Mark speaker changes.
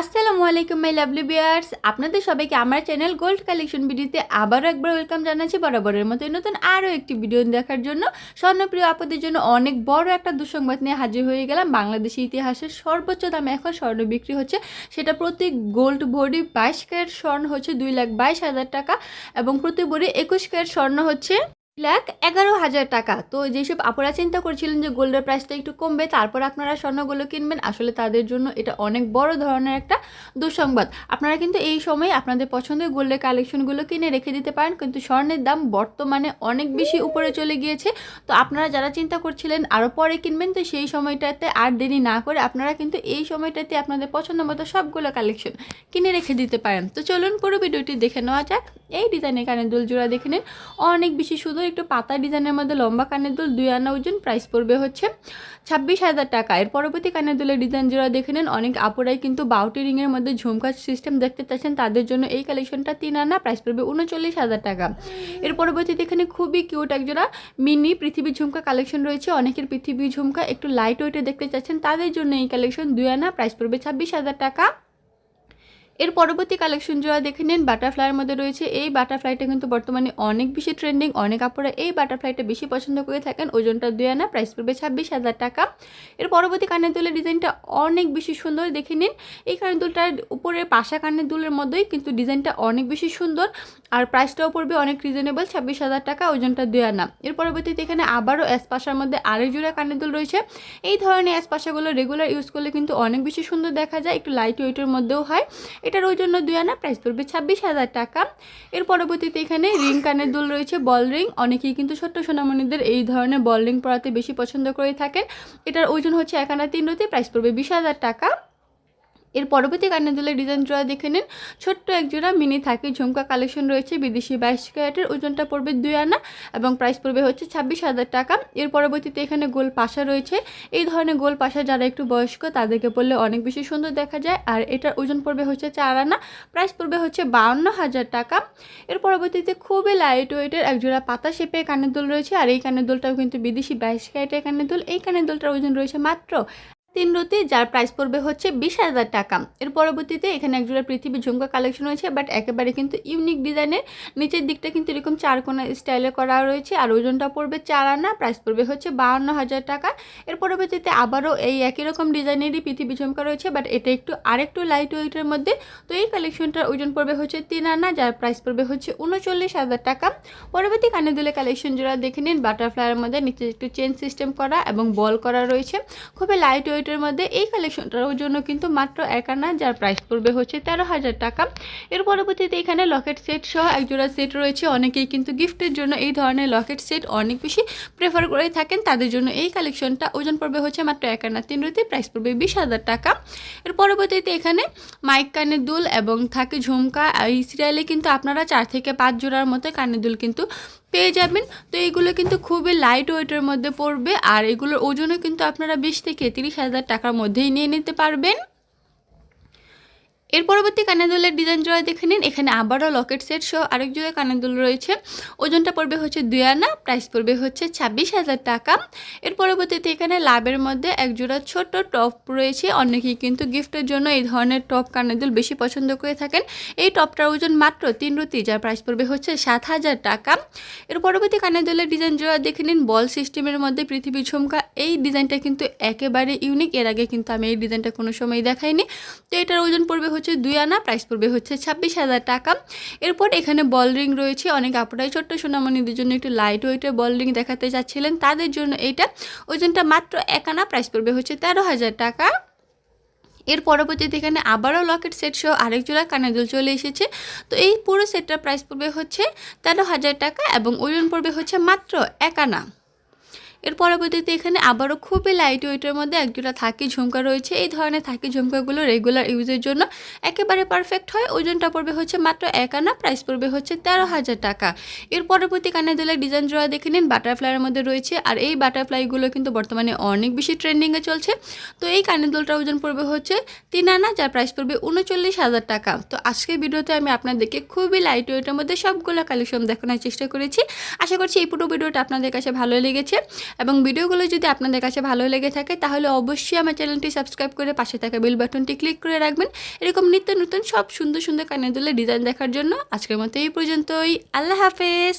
Speaker 1: আসসালামু আলাইকুম my lovely বিয়ার্স আপনাদের সবাইকে আমার চ্যানেল গোল্ড কালেকশন ভিডিওতে আবারও একবার ওয়েলকাম জানাচ্ছি বরাবরের মতো নতুন আরও একটি ভিডিও দেখার জন্য। স্বর্ণপ্রিয় আপদের জন্য অনেক বড় একটা দুঃসংবাদ নিয়ে হাজির হয়ে গেলাম। বাংলাদেশের ইতিহাসের সর্বোচ্চ দামে এখন স্বর্ণ বিক্রি হচ্ছে। সেটা প্রতি গোল্ড ভরি বাইশ ক্যারেট স্বর্ণ হচ্ছে দুই লাখ বাইশ হাজার টাকা এবং প্রতি ভরি একুশ ক্যারেট স্বর্ণ হচ্ছে লাখ এগারো হাজার টাকা। তো যেসব আপনারা চিন্তা করছিলেন যে গোল্ডের প্রাইসটা একটু কমবে, তারপর আপনারা স্বর্ণগুলো কিনবেন, আসলে তাদের জন্য এটা অনেক বড় ধরনের একটা দুঃসংবাদ। আপনারা কিন্তু এই সময় আপনাদের পছন্দের গোল্ডের কালেকশনগুলো কিনে রেখে দিতে পারেন, কিন্তু স্বর্ণের দাম বর্তমানে অনেক বেশি উপরে চলে গিয়েছে। তো আপনারা যারা চিন্তা করছিলেন আরও পরে কিনবেন, তো সেই সময়টাতে আর দেরি না করে আপনারা কিন্তু এই সময়টাতে আপনাদের পছন্দ মতো সবগুলো কালেকশন কিনে রেখে দিতে পারেন। তো চলুন পুরো ভিডিওটি দেখে নেওয়া যাক। এই ডিজাইনের কানের দুল জোড়া দেখে নিন। অনেক বেশি সুন্দর একটু পাতা ডিজাইনের মধ্যে লম্বা কানের দুল, দুই আনা ওজন প্রাইস পড়বে হচ্ছে ছাব্বিশ হাজার টাকা। এর পরবর্তী কানের দুলের ডিজাইন জোড়া দেখে নেন। অনেক আপুরাই কিন্তু বাউটি রিংয়ের মধ্যে ঝুমকা সিস্টেম দেখতে চাচ্ছেন। তাদের জন্য এই কালেকশনটা তিন আনা প্রাইস পড়বে উনচল্লিশ হাজার টাকা। এর পরবর্তীতে এখানে খুবই কিউট একজোড়া মিনি পৃথিবী ঝুমকা কালেকশন রয়েছে। অনেকের পৃথিবী ঝুমকা একটু লাইট ওয়েটে দেখতে চাচ্ছেন। তাদের জন্য এই কালেকশন দুই আনা প্রাইস পড়বে ছাব্বিশ হাজার টাকা। এর পরবর্তী কালেকশন জোড়া দেখে নিন বাটারফ্লাইয়ের মধ্যে রয়েছে। এই বাটারফ্লাইটা কিন্তু বর্তমানে অনেক বেশি ট্রেন্ডিং অনেক আপনারা এই বাটারফ্লাইটা বেশি পছন্দ করে থাকেন। ওজনটা দুই আনা প্রাইস পড়বে ছাব্বিশ হাজার টাকা। এর পরবর্তী কানের দুলের ডিজাইনটা অনেক বেশি সুন্দর, দেখে নিন। এই কানের দুলটার উপরে পাশা কানের দুলের মধ্যেই কিন্তু ডিজাইনটা অনেক বেশি সুন্দর। আর প্রাইসটাও পড়বে অনেক রিজনেবল ছাব্বিশ হাজার টাকা, ওজনটা দুই আনা। এর পরবর্তীতে এখানে আবারও অ্যাসপাশার মধ্যে আরেক জোড়া কানের দুল রয়েছে। এই ধরনের অ্যাসপাশাগুলো রেগুলার ইউজ করলে কিন্তু অনেক বেশি সুন্দর দেখা যায়, একটু লাইট ওয়েটের মধ্যেও হয়। এটার ওই জন্য দুই আনা প্রাইস পড়বে ছাব্বিশ হাজার টাকা। এর পরবর্তীতে এখানে রিং কানের দুল রয়েছে, বল রিং। অনেকেই কিন্তু ছোট্ট সোনামণিদের এই ধরনের বল রিং পরাতে বেশি পছন্দ করে থাকেন। এটার ওজন হচ্ছে এক আনা তিন রতি প্রাইস পড়বে বিশ হাজার টাকা। এর পরবর্তী কানের দুলের ডিজাইন জোড়া দেখে নিন। ছোট্ট এক জোড়া মিনি থাকি, ঝুমকা কালেকশন রয়েছে, বিদেশি বাইশ ক্যারেটের, ওজনটা পড়বে দুই আনা এবং প্রাইস পড়বে হচ্ছে ছাব্বিশ হাজার টাকা। এর পরবর্তীতে এখানে গোল পাশা রয়েছে। এই ধরনের গোল পাশা যারা একটু বয়স্ক, তাদেরকে পড়লে অনেক বেশি সুন্দর দেখা যায়। আর এটার ওজন পড়বে হচ্ছে চার আনা প্রাইস পড়বে হচ্ছে বাউন্ন হাজার টাকা। এর পরবর্তীতে খুবই লাইট ওয়েটের এক জোড়া পাতা শেপে কানের দুল রয়েছে। আর এই কানের দুলটাও কিন্তু বিদেশি বাইশ ক্যারেটের কানের দুল। এই কানের দুলটার ওজন রয়েছে মাত্র তিন রুতি, যার প্রাইস পড়বে হচ্ছে বিশ হাজার টাকা। এর পরবর্তীতে এখানে একজোড়া পৃথিবী ঝুমকা কালেকশন হয়েছে বাট একেবারে কিন্তু ইউনিক ডিজাইনের নিচের দিকটা কিন্তু এরকম চার কোনা স্টাইলে করা রয়েছে, আর ওজনটা পড়বে চার আনা প্রাইস পড়বে হচ্ছে বাউন্ন হাজার টাকা। এর পরবর্তীতে আবারও এই একই রকম ডিজাইনেরই পৃথিবী ঝুমকা রয়েছে বাট এটা একটু আরেকটু লাইট ওয়েটের মধ্যে। তো এই কালেকশনটার ওজন পড়বে হচ্ছে তিন আনা, যার প্রাইস পড়বে হচ্ছে উনচল্লিশ হাজার টাকা। পরবর্তী কানে দুলে কালেকশন জোড়া দেখে নিন বাটারফ্লাইয়ের মধ্যে নিচে একটু চেন সিস্টেম করা এবং বল করা রয়েছে। খুবই লাইট ওয়েট ওয়েটের মধ্যে এই কালেকশনটার জন্য কিন্তু মাত্র এক আনা, যার প্রাইস পড়বে হচ্ছে তেরো হাজার টাকা। এর পরবর্তীতে এখানে লকেট সেট সহ একজোড়া সেট রয়েছে। অনেকেই কিন্তু গিফটের জন্য এই ধরনের লকেট সেট অনেক বেশি প্রেফার করে থাকেন। তাদের জন্য এই কালেকশনটা ওজন পড়বে হচ্ছে মাত্র এক আনা, তিন রুতি প্রাইস পড়বে বিশ হাজার টাকা। এর পরবর্তীতে এখানে মাইক কানের দুল এবং থাকে ঝুমকা। এই সিরিয়ালে কিন্তু আপনারা চার থেকে পাঁচ জোড়ার মতো কানের দুল কিন্তু পেয়ে যাবেন। তো এইগুলো কিন্তু খুবই লাইট ওয়েটের মধ্যে পড়বে। আর এগুলোর ওজনও কিন্তু আপনারা বিশ থেকে তিরিশ হাজার টাকার মধ্যেই নিয়ে নিতে পারবেন। এর পরবর্তী কানের দুলের ডিজাইন জোড়া দেখে নিন। এখানে আবারও লকেট সেট সহ আরেক জোড়া কানের দুল রয়েছে। ওজনটা পড়বে হচ্ছে দুই আনা প্রাইস পড়বে হচ্ছে ছাব্বিশ হাজার টাকা। এর পরবর্তীতে এখানে লাভের মধ্যে এক জোড়া ছোট টপ রয়েছে। অনেকেই কিন্তু গিফটের জন্য এই ধরনের টপ কানের দুল বেশি পছন্দ করে থাকেন। এই টপটার ওজন মাত্র তিন রুতি যার প্রাইস পড়বে হচ্ছে সাত হাজার টাকা। এর পরবর্তী কানের দুলের ডিজাইন জোড়া দেখে নিন। বল সিস্টেমের মধ্যে পৃথিবী ঝুমকা, এই ডিজাইনটা কিন্তু একেবারে ইউনিক এর আগে কিন্তু আমি এই ডিজাইনটা কোনো সময় দেখাইনি। তো এটার ওজন পড়বে হচ্ছে দুই আনা প্রাইস পড়বে হচ্ছে ছাব্বিশ হাজার টাকা। এরপর এখানে বল রিং রয়েছে, অনেক আপনারাই ছোট্ট সোনামণিদের জন্য একটু লাইট ওয়েটের বল রিং দেখাতে চাচ্ছিলেন। তাদের জন্য এইটা, ওজনটা মাত্র এক আনা প্রাইস পড়বে হচ্ছে তেরো হাজার টাকা। এর পরবর্তীতে এখানে আবারও লকেট সেট সহ আরেক জোড়া কানের দুল চলে এসেছে। তো এই পুরো সেটটার প্রাইস পড়বে হচ্ছে তেরো হাজার টাকা এবং ওজন পড়বে হচ্ছে মাত্র এক আনা। এর পরবর্তীতে এখানে আবারও খুবই লাইট ওয়েটের মধ্যে একজোড়া থাকি ঝুমকা রয়েছে। এই ধরনের থাকি ঝুমকাগুলো রেগুলার ইউজের জন্য একেবারে পারফেক্ট হয়। ওজনটা পড়বে হচ্ছে মাত্র এক আনা প্রাইস পড়বে হচ্ছে তেরো হাজার টাকা। এর পরবর্তী কানে দোলের ডিজাইন জোড়া দেখে নিন। বাটারফ্লাইয়ের মধ্যে রয়েছে। আর এই বাটারফ্লাইগুলো কিন্তু বর্তমানে অনেক বেশি ট্রেন্ডিংয়ে চলছে। তো এই কানের দোলটার ওজন পড়বে হচ্ছে তিন আনা, যার প্রাইস পড়বে উনচল্লিশ হাজার টাকা। তো আজকের ভিডিওতে আমি আপনাদেরকে খুবই লাইট ওয়েটের মধ্যে সবগুলো কালেকশন দেখানোর চেষ্টা করেছি। আশা করছি এই পুরো ভিডিওটা আপনাদের কাছে ভালো লেগেছে। এবং ভিডিওগুলো যদি আপনাদের কাছে ভালো লেগে থাকে, তাহলে অবশ্যই আমার চ্যানেলটি সাবস্ক্রাইব করে পাশে থাকা বেল বাটনটি ক্লিক করে রাখবেন। এরকম নিত্য নতুন সব সুন্দর সুন্দর কানে দুলের ডিজাইন দেখার জন্য আজকের মতো এই পর্যন্তই। আল্লাহ হাফেজ।